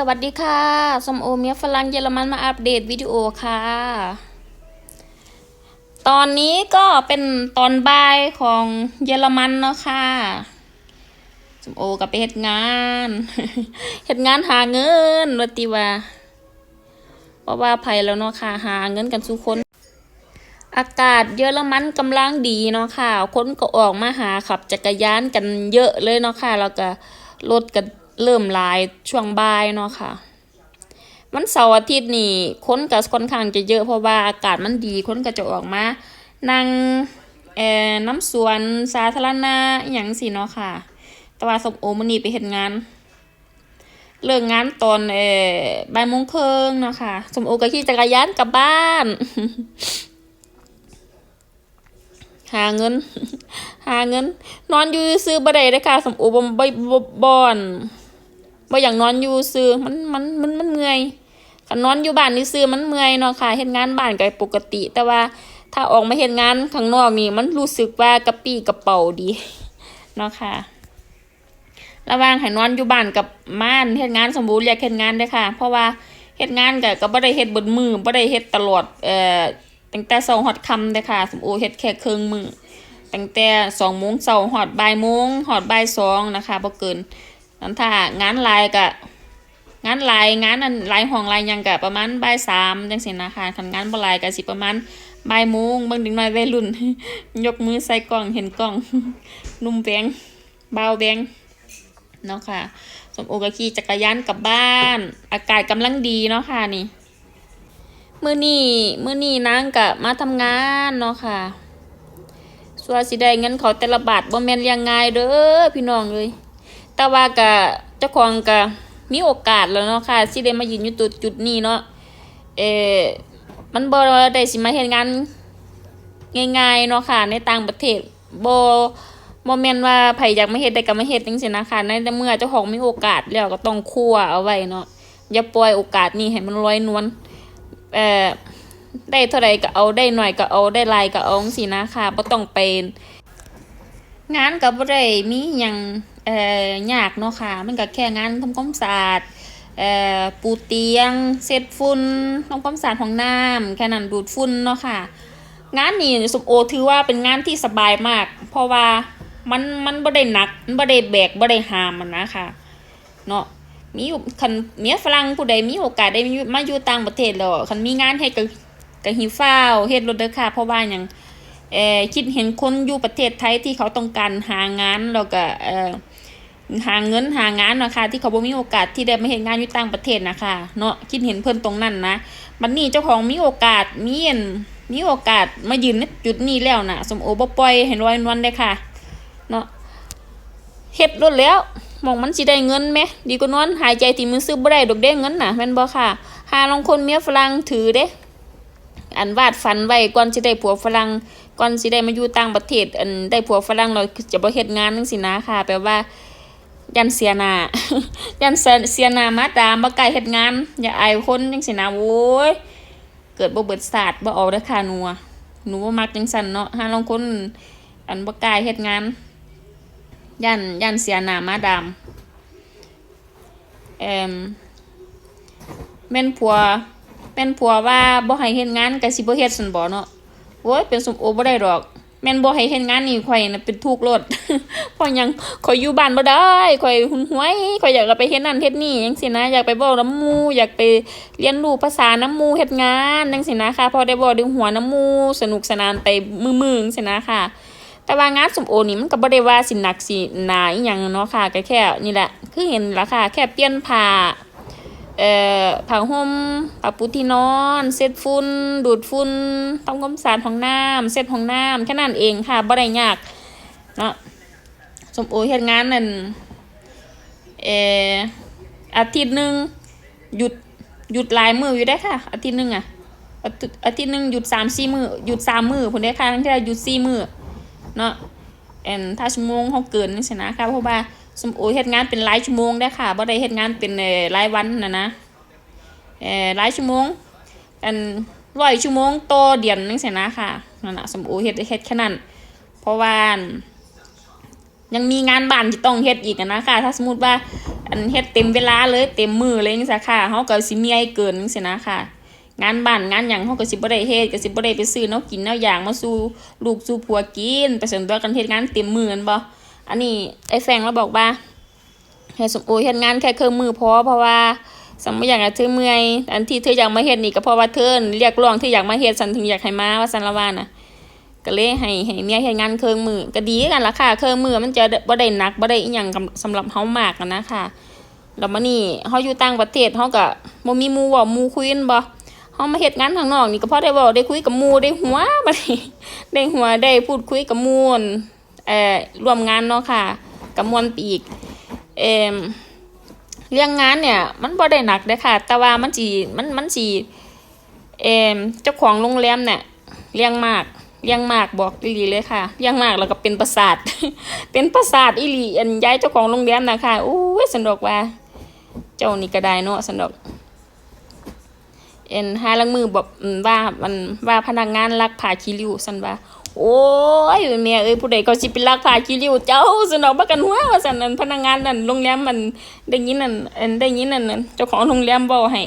สวัสดีค่ะสมโอเมียฝรั่งเยอรมันมาอัปเดตวิดีโอค่ะ ตอนนี้ก็เป็นตอนบ่ายของเยอรมันเนาะค่ะสมโอกับไปเฮ็ดงานเฮ็ดงานหาเงินวติว่าเพราะว่าภัยแล้วเนาะค่ะ หาเงินกันทุกคน อากาศเยอรมันกำลังดีเนาะค่ะ คนก็ออกมาหาขับจักรยานกันเยอะเลยเนาะค่ะ แล้วก็รถก็ เริ่มลายช่วงบ่ายเนาะค่ะวันเสาร์อาทิตย์นี่คนก็ค่อนข้างจะเยอะเพราะว่าอากาศมันดีคนก็จะออกมานั่งเอ่อน้ำสวนสาธารณะอย่างสิเนาะค่ะ แต่ว่าสมโอมื้อนี้ไปเฮ็ดงาน เลิกงานตอนเอ่อบ่ายโมงครึ่งเนาะค่ะสมโอก็ขี่จักรยานกลับบ้านหาเงิน หาเงิน นอนอยู่ซื้อบ่ได้เด้อค่ะสมโอบบ่บ่บ่อน บ่อย่ากนอนอยู่ซื้อมันมันมันมันเมื่อยคันนอนอยู่บ้านนี่ซื้อมันเมื่อยเนาะค่ะเฮ็ดงานบ้านก็ปกติ แต่ว่าถ้าออกมาเฮ็ดงานข้างนอกนี่มันรู้สึกว่ากระปี้กระเป๋าดีเนาะค่ะ ระหว่างให้นอนอยู่บ้านกับม่านเฮ็ดงานสมบูรณ์เรียกเฮ็ดงานด้อค่ะ เพราะว่าเฮ็ดงานก็ก็บ่ได้เฮ็ดเบิดมือบ่ได้เฮ็ดตลอดเอ่อตั้งแต่เช้าฮอดคำเด้อค่ะ สมโอเฮ็ดแค่ครึ่งมือตั้งแต่2โมงเช้าฮอดบ่ายโมงฮอดบ่ายสองนะคะบ่เกิน นั้นถ้างานลายก็งานลายงานอันลายห้องลายยังก็ประมาณบ่ายสามจังซี่นะคะคันงานบ่ลายก็สิประมาณบ่ายโมงเบิ่งด็กน้อยวัยรุ่น ยกมือใส่กล้องเห็นกล้อง นุ่มแบงเบาแบงเนาะค่ะสมโอก็ขี่จักรยานกลับบ้าน อากาศกำลังดีเนาะค่ะนี่มื้อนี้มื้อนี้นางก็มาทำงานเนาะค่ะส่วสิได้เงินเขาแต่ละบาทบ่แม่นยงง่ายเด้อพี่น้องเอ้ย แต่ว่าก็เจ้าของก็มีโอกาสแล้วเนาะค่ะสิได้มายืนอยู่จุดจุดนี้เนาะเออมันบ่ได้สิมาเฮ็ดงานง่ายๆเนาะค่ะ ในต่างประเทศบ่บ่แม่นว่าไผอยากมาเฮ็ดได้ก็มาเฮ็ดจังซี่นะคะในเมื่อเจ้าของมีโอกาสแล้วก็ต้องคั่วเอาไว้เนาะอย่าปล่อยโอกาสนี้ให้มันลอยนวลเอ่อได้เท่าใดก็เอาได้หน่อยก็เอาได้ลายก็เอาจังซี่นะคะบ่ต้องเป็นงานก็บ่ได้มีหยัง เอ่อยากเนาะค่ะ มันก็แค่งานทำความสะอาดเอ่อปูเตียงเช็ดฝุ่นทำความสะอาดห้องน้ำแค่นั้นดูดฝุ่นเนาะค่ะ งานนี้สมโอถือว่าเป็นงานที่สบายมาก เพราะว่ามันมันบ่ได้หนักมันบ่ได้แบกบ่ได้หามมันนะค่ะเนาะมีอยู่คันเมียฝรั่งผู้ใดมีโอกาสได้มาอยู่ต่างประเทศแล้วคันมีงานให้ก็ก็หิฟ้าวเฮ็ดรถเด้อค่ะ เพราะว่าหยังเอ่อคิดเห็นคนอยู่ประเทศไทยที่เขาต้องการหางานแล้วก็เอ่อ หาเงินหางานนะคะที่เขาบ่มีโอกาสที่ได้มาเฮ็ดงานอยู่ต่างประเทศนะคะเนาะคิดเห็นเพิ่นตรงนั้นนะบัดนี้เจ้าของมีโอกาสมีอันมีโอกาสมายืนในจุดนี้แล้วนะสมโอบ่ปล่อยให้ลอยนวลได้ค่ะเนาะเฮ็ดรถแล้วมองมันสิได้เงินไหมดีกว่านอนหายใจที่มือซื้อบ่ได้ดอกเด้เงินน่ะแม่นบ่ค่ะหาลางคนเมียฝรั่งถือเด้อันวาดฝันไว้ก่อนสิได้ผัวฝรั่งก่อนสิได้มาอยู่ต่างประเทศ อันได้ผัวฝรั่งเราจะบ่เฮ็ดงานจังซี่นะค่ะ แปลว่า ยันเสียหน้ายันเสียหน้ามาตามบ่กล้าเฮ็ดงาน อย่าอายคนจังซี่นะโว้ยเกิดบ่เบิดศาสตร์บ่เอาเด้อค่ะหนูอะหนูบ่มักจังซั่นเนาะหาลางคนอันบ่กล้าเฮ็ดงานย่านย่านเสียหน้ามาดามเอ่มแม่นผัวแม่นผัวว่าบ่ให้เฮ็ดงานก็สิบ่เฮ็ดซั่นบ่เนาะโอ้ยเป็นสมโอบ่ได้ดอก แม่นบ่ให้เฮ็ดงานนี่ข่อยน่ะเป็นทุกข์โลดเพราะหยังข่อยอยู่บ้านบ่ได้ข่อยหุนหวยข่อยอยากไปเฮ็ดนั่นเฮ็ดนี่จังซี่นะ อยากไปเว้าน้ำหมู่อยากไปเรียนรู้ภาษาน้ำหมู่เฮ็ดงานจังซี่นะค่ะพอได้เว้าได้หัวน้ำหมู่สนุกสนานไปมือๆจังซี่นะค่ะ แต่ว่างานสมโอนี่มันก็บ่ได้ว่าสิหนักสิหนาอีหยังเนาะค่ะก็แค่นี่แหละ คือเห็นล่ะค่ะ แค่เปลี่ยนผ้า เอ่อผ้าห่มผ้าปูที่นอนเช็ดฝุ่นดูดฝุ่นทำความสะอาดห้องน้ำเช็ดห้องน้ำแค่นั้นเองค่ะบ่ได้ยากเนาะสมโอเฮ็ดงานนั่นเอ่ออาทิตย์หนึ่งหยุดหยุดหลายมืออยู่ได้ค่ะ อาทิตย์หนึ่งอะอาทิตย์หนึ่งหยุด3-4มื้อหยุด3มื้อพุ่นเด้ค่ะทั้งที่เราหยุด4มื้อเนาะแอนถ้าชั่วโมงเขาเกินนี่สินะค่ะเพราะว่า สมโอเฮ็ดงานเป็นรายชั่วโมงได้ค่ะบ่ได้เฮ็ดงานเป็นเอ่อรายวันนะนะเอ่อรายชั่วโมงอันร้อยชั่วโมงต่อเดือนนึงสินะค่ะนั่นน่ะสมโอเฮ็ดเฮ็ดแค่นั้นเพราะว่ายังมีงานบ้านที่ต้องเฮ็ดอีกนะค่ะ ถ้าสมมติว่าอันเฮ็ดเต็มเวลาเลยเต็มมือเลยจังซี่ค่ะเฮาก็สิเมียเกินจังซี่นะค่ะ งานบ้านงานหยังเฮาก็สิบ่ได้เฮ็ดก็สิบ่ได้ไปซื้อแนวกินแนวอย่างมาสู่ลูกสู่ผัวกินไปซั่นตัวกันเฮ็ดงานเต็มมือกันบ่ อันนี้ไอ้แฟงเราบอกว่าให้สมโอเฮ็ดงานแค่เครึ่งมือพอเพราะว่าสมมติอย่างเธอเมื่อยอันที่เธออยากมาเฮ็ดนี่ก็เพราะว่าเธอเรียกร้องที่อยากมาเฮ็ดฉันถึงอยากให้มาว่าซั่นละว่าน่ะก็เลยให้ให้เมียเฮ็ดงานเครื่องมือก็ดีกันละค่ะเครื่องมือมันจะบ่ได้หนักบ่ได้อีหยังกับสำหรับเฮามากนะค่ะแล้วมานี่เฮาอยู่ต่างประเทศเฮาก็บ่มีหมู่เว้าหมู่คุยกันบ่เฮามาเฮ็ดงานข้างนอกนี่ก็พอได้เว้าได้คุยกับหมู่ได้หัวบัดนี้ได้หัวได้พูดคุยกับหมู่อั่น เอ่อร่วมงานเนาะค่ะกับมวลปีกเอ่มเรื่องงานเนี่ย มันบ่ได้หนักเด้ค่ะ แต่ว่ามันสิมันมันสิเอ่มเจ้าของโรงแรมเนี่ยเลี้ยงมากเลี้ยงมากบอกอีหลีเลยค่ะเลี้ยงมากแล้วก็เป็นประสาท เป็นประสาทอีหลีอันย้ายเจ้าของโรงแรมนะค่ะอู้ยสนดกว่า เจ้านี่ก็ได้เนาะสนดกเอ็นห้าลังมือบอกว่ามันว่าพนักงานลักผ่าขี้ริ้วสันว่า โอ้ยแม่เอ้ยผู้ใดก็สิเป็นลักผ่าขี้ริ้วเจ้าสนอกบักกันหัวว่าสันนั่นพนักงานนั่นโรงแรมมันได้ยินนั่นอันได้ยินนั่นนั่นเจ้าของโรงแรมเว้าให้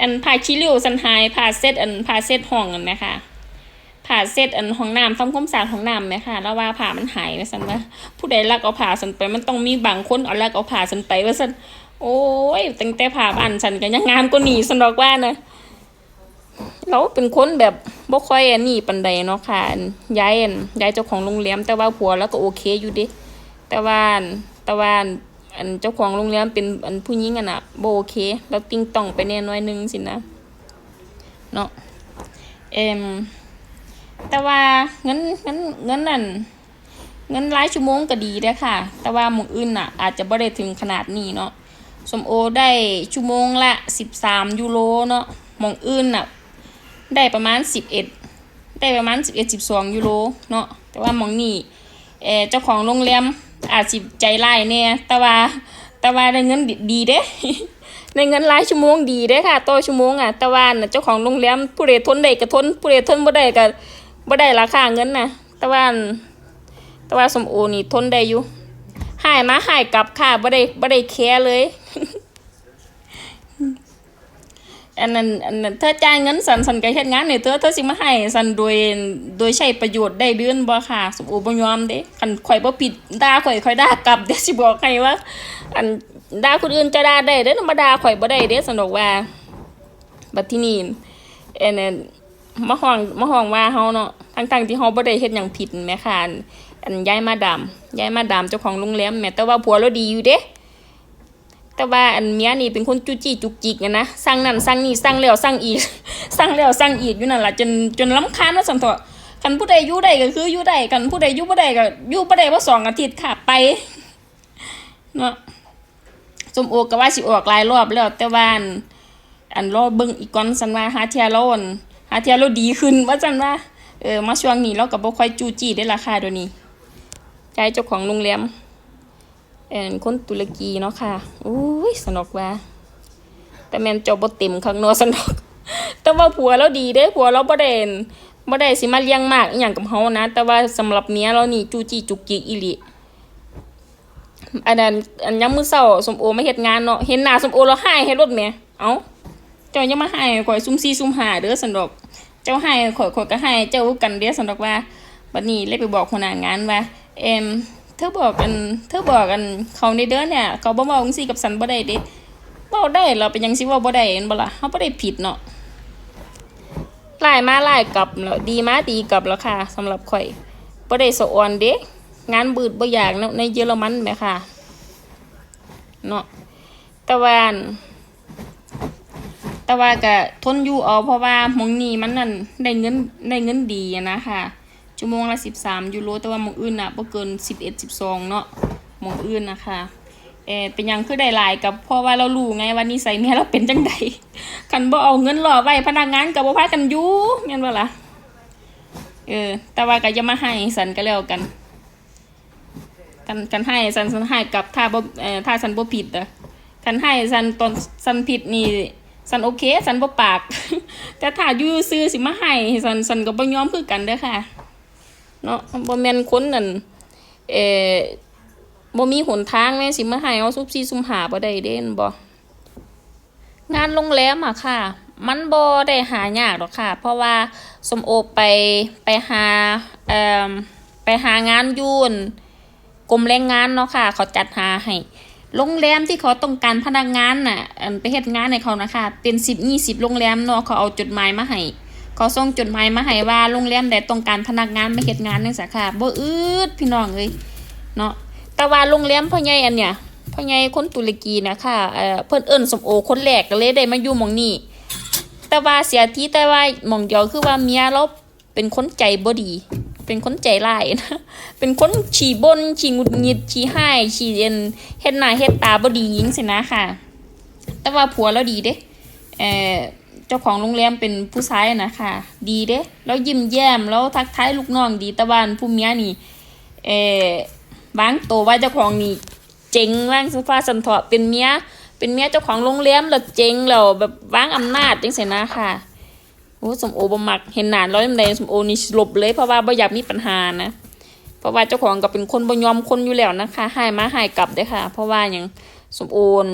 อันผ่าขี้ริ้วสันหายผ่าเซตอันผ่าเซตห้องนั่นนะคะผ่าเสร็จอันห้องน้ำทำความสะอาดห้องน้ำไหมค่ะแล้วว่าผ่ามันหายไปสันว่าผู้ใดลักเอาผ่าสันไปมันต้องมีบางคนเอาลักเอาผ่าสันไปว่าสันโอ้ยตั้งแต่ผ่าบ้านฉันก็ยังงามกว่านี่สันดอกว่านะ เราเป็นคนแบบบ่ค่อยอันนี้ปันใดเนาะค่ะย้ายอันย้ายเจ้าของโรงแรมแต่ว่าผัวแล้วก็โอเคอยู่เดิแต่ว่าอันแต่ว่าอันอันเจ้าของโรงแรมเป็นอันผู้หญิงอันน่ะบ่โอเค แล้วติ้งต้องไปแน่น้อยนึงสินะเนาะเอ็มแต่ว่าเงินเงินเงินนั่นเงินรายชั่วโมงก็ดีเด้ค่ะ แต่ว่าหมู่อื่นน่ะ อาจจะบ่ได้ถึงขนาดนี้เนาะสมโอได้ชั่วโมงละ13ยูโรเนาะหมองอื่นน่ะ ได้ประมาณ11ได้ประมาณ11 12ยูโรเนาะแต่ว่ามองนี้เออเจ้าของโรงแรมอาจสิใจร้ายแน่แต่ว่าแต่ว่าได้เงินดีดีเด้ในเงินรายชั่วโมงดีเด้ค่ะต่อชั่วโมงอะแต่ว่าเจ้าของโรงแรมผู้ใดทนได้ก็ทนผู้ใดทนบ่ได้ก็บ่ได้ราคาเงินน่ะแต่ว่าแต่ว่าสมโอนี่ทนได้อยู่หายมาหายกลับค่ะบ่ได้บ่ได้แคร์เลย อันนั้นอันนั้นเธอจ่ายเงินสันสันก็เฮ็ดงานเนี่ยเธอเธอสิมาให้สันโดยโดยใช้ประโยชน์ได้เดือนบ่ค่ะสมโอบ่ยอมเด้คันข่อยบ่ผิดด่าข่อยข่อยด่ากลับเดี๋ยวสิบอกให้ว่า อันด่าคนอื่นจะด่าได้เด้อมดาข่อยบ่ได้เด้สนุกว่าบัดที่นี่อ็นเอ็นมาห้องมาห้องว่าเฮาเนาะทั้งๆที่เฮาบ่ได้เฮ็ดหยังผิดแหม่ค่ะอันอันย้ายมาดามย้ายมาดามเจ้าของโรงแรมแม่แต่ว่าผัวเราดีอยู่เด้ แต่ว่าอันเมียนี่เป็นคนจุจี้จุกจิกอะนะสั่งนั่นสั่งนี่สั่งแล้วสั่งอีกสั่งแล้วสั่งอีกอยู่นั่นแหละจนจนรำคาญว่าซั่นเถอะคันผู้ใดยู่ได้ก็คืออยู่ได้คันผู้ใดยู่บ่ได้ก็ยู่บ่ได้ว่าสองอาทิตย์ค่ะไปเนาะสมโอก็ว่าสิออกหลายรอบแล้วแต่ว่าอันอันรอเบิ่งอีกก่อนซั่นว่าหาเทียเราอนหาเทียเราดีขึ้นว่าซั่นว่าเออมาช่วงนี้เราก็บ่ค่อยจู้จี้ได้ราคาเดี๋ยวนี้ใจเจ้าของโรงแรม เอ็นคนตุรกีเนาะค่ะอุ้ยสนุกว่า แต่แมนจาบ่เต็มข้างนอกสนุกแต่ว่าผัวเราดีเด้ผัวเราบ่ได้อั่นบ่ได้สิมาเลี้ยงมากอีหยังกับเฮานะ แต่ว่าสำหรับเมียเรานี่จูจีจุกจิกอีหลีอันนั้นอันยามมื้อเช้าสมโอมาเฮ็ดงานเนาะเห็นหน้าสมโอแล้วหายให้รถแหม่เอ้าเจ้าย่ามาหายข่อยซุ่ม4ซุ่ม5เด้อซั่นอก เจ้าหายข่อยข่อยก็หายเจ้ากันเด้อซั่นอกว่าบัดนี้เลยไปบอกหัวหน้างานว่าเอ็ม เธอบอกกันเธอบอกกันเขาในเด้อเนี่ยเขาบ่เว้าจังซี่กับฉันบ่ได้เด้เว้าได้เราเป็นยังสิเว้าบ่ได้เห็นบ่ล่ะเฮาบ่ได้ผิดเนาะหลายมาหลายกลับแล้วดีมาดีกลับแล้วค่ะสำหรับข่อยบ่ได้สะออนเด้งานบืดบ่อยากเนาะในเยอรมันแหมค่ะเนาะต่ว่าอั่นแต่ว่าก็ทนอยู่เอาเพราะว่ามองนี้มันนั่นได้เงินได้เงินดีอะนะค่ะ ชั่วโมงละ 13 ยูโรแต่ว่ามองอื่นนะบ่เกิน 11 12 เนาะมองอื่นนะคะเออเป็นยังคือได้หลายกับเพราะว่าเรารู้ไงว่านิสัยแม่เราเป็นจังใดคันบ่เอาเงินรอไว้พนักงานก็บ่พากันอยู่แม่นบ่ล่ะเออ แต่ว่าก็อย่ามาให้สันก็แล้วกันกันกันให้สันสันให้กับถ้าบ่เอ่อถ้าสันบ่ผิดอะกันให้สันตอนสันผิดนี่สันโอเคสันบ่ปาก แต่ถ้าอยู่ซื้อสิมาให้สันสันก็บ่ยอมคือกันเด้อค่ะ เนาะบ่แม่นคนนั่นเออบ่มีหนทางแม่สิมาให้เอาซุบซีซุมหาบ่ได้เด่นบ่งานโรงแรมอะค่ะ มันบ่ได้หายากหรอกค่ะ เพราะว่าสมโอไปไปหาเอ่อไปหางานยูนกรมแรงงานเนาะค่ะ เขาจัดหาให้โรงแรมที่เขาต้องการพนักงานน่ะไปเฮ็ดงานให้เขานะคะเป็น10 20โรงแรมเนาะเขาเอาจดหมายมาให้ เขาส่งจดหมายมาให้ว่าโรงแรมใดต้องการพนักงานมาเฮ็ดงานจังซี่ค่ะบ่อืดพี่น้องเอ้ยเนาะแต่ว่าโรงแรมพ่อใหญ่อันเนี้ยพ่อใหญ่คนตุรกีนะคะเอ่อเพิ่นเอิ้นสมโอคนแรกก็เลยได้มาอยู่หม่องนี้แต่ว่าเสียทีแต่ว่าหม่องเดียวคือว่าเมียเราเป็นคนใจบ่ดี เป็นคนใจร้ายนะ เป็นคนฉี่บนฉี่งุดหงิดฉี่ให้ฉี่เอ็นเฮ็ดหน้าเฮ็ดตาบ่ดีหญิงสินะค่ะ แต่ว่าผัวเราดีเด้เอ่อ เจ้าของโรงแรมเป็นผู้ชายนะค่ะดีเด้ แล้วยิ้มแย้มแล้วทักทายลูกน้องดีต่ว่าอันผู้เมียนี่เอ่อบางโตวว่าเจ้าของนี่เจ๋งว่างสฟ้าสันเถาะเป็นเมียเป็นเมียเจ้าของโรงแรมแล้วเจ๋งแล้วแบบวางอำนาจจังซี่นะค่ะโอ้สมโอบมักเห็นหน้าร้อยแดงสมโอนี่สลบเลยเพราะว่าบ่อยากมีปัญหานะเพราะว่าเจ้าของก็เป็นคนบ่ยอมคนอยู่แล้วนะคะให้มาให้กลับเด้ค่ะ เพราะว่าหยังสมโอน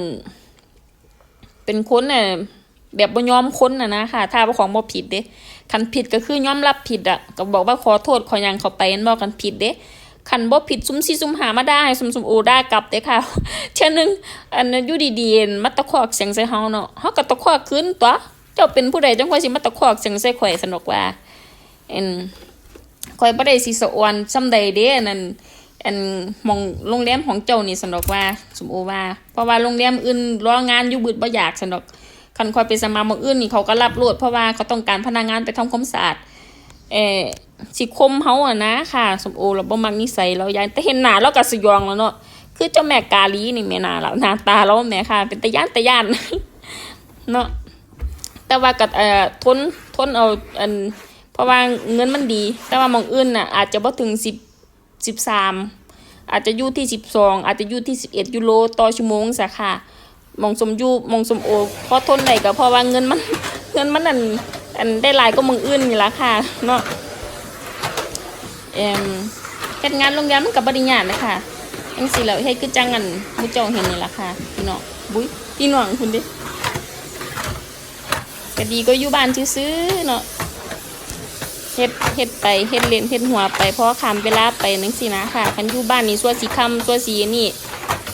เป็นคนน่ะ แบบบ่ยอมคนน่ะนะค่ะถ้าเจ้าของบ่ผิดเด้คันผิดก็คือยอมรับผิดอะก็บอกว่าขอโทษขอยังเขาไปนั่นบ่กันผิดเด้คันบ่ผิดซุ่มซี่ซุ่มหามาได้ซุ่มซุ่มโอได้กลับเด้ค่ะเช่นนึงอันนั้นอยู่ดีๆมาตะคอกเสียงใส่เฮาเนาะเฮาก็ตะคอกคืนตัวเจ้าเป็นผู้ใดจังค่อยสิมาตะคอกเสียงใส่ข่อยสนกว่าอันข่อยบ่ได้สิสะอวนซำใดเด้อันนั้นอันมองโรงแรมของเจ้านี่สนกว่าสมโอว่า เพราะว่าโรงแรมอื่นรองานอยู่บึดบ่อยากสนก คันข่อยไปสมัครหมองอื่นนี่เขาก็รับโลดเพราะว่าเขาต้องการพนักงานไปทำความสะอาดเอ่อสิคมเฮาอะนะค่ะสมโอเราบ่มักนิสัยเรายานแต่เห็นหน้าเราก็สยองแล้วเนาะคือเจ้าแม่กาลีนี่แม่น้าเราหน้าตาเราแม่ค่ะ เป็นตะย่านตะย่านเนาะแต่ว่ากับเอ่อทนทนเอาอันเพราะว่าเงินมันดี แต่ว่ามองอื่นน่ะอาจจะบ่ถึงสิบสิบสามอาจจะอยู่ที่สิบสองอาจจะอยู่ที่สิบเอ็ดยูโรต่อชั่วโมงสะค่ะ มองสมยูมองสมโอพอทนได้ก็เพราะว่าเงินมันเงินมันอันอันได้หลายก็มองอื่นนี่ละค่ะเนาะเอ่มเฮ็ดงานโรงแรมมันก็บ่ได้ยากนะคะจังซี่แล้วเฮ็ดคือจังอันมู่เจ้าเห็นนี่ละค่ะพี่น้องบุ้ยพี่น้องคุณดิก็ดีก็อยู่บ้านซื้อเนาะเฮ็ดเฮ็ดไปเฮ็ดเล่นเฮ็ดหัวไปเพราะคำเวลาไปนังสินะค่ะคันอยู่บ้านนี่ส่วสีคำส่วสีนี่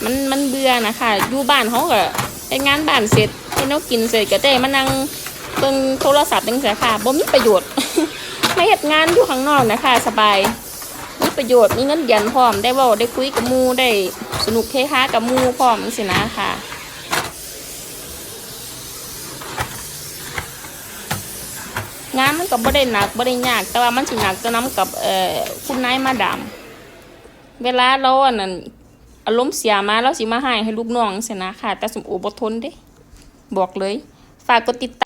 มันมันเบื่อนะคะอยู่บ้านเขาก็เฮ็ดงานบ้านเสร็จเฮ็ดแนวกินเสร็จก็ได้มานั่งเบิ่งโทรศัพท์จังซี่ค่ะบ่มีประโยชน์ ไม่เฮ็ดงานอยู่ข้างนอกนะคะสบายมีประโยชน์มีเงินเดือนพร้อมได้ว้าได้คุยกับมูได้สนุกเฮฮากับมูพร้อมจังซี่นะค่ะงานมันก็บ่ได้หนักบ่ได้ยาก แต่ว่ามันสิหนักจะนํกับเอ่อคุณนายมาดามเวลาเราอันนั้น อารมณ์เสียมาเราสิมาให้ให้ลูกน้องเสียนะค่ะ แต่สมโอบทนเด้ บอกเลย ฝากกดติดตาม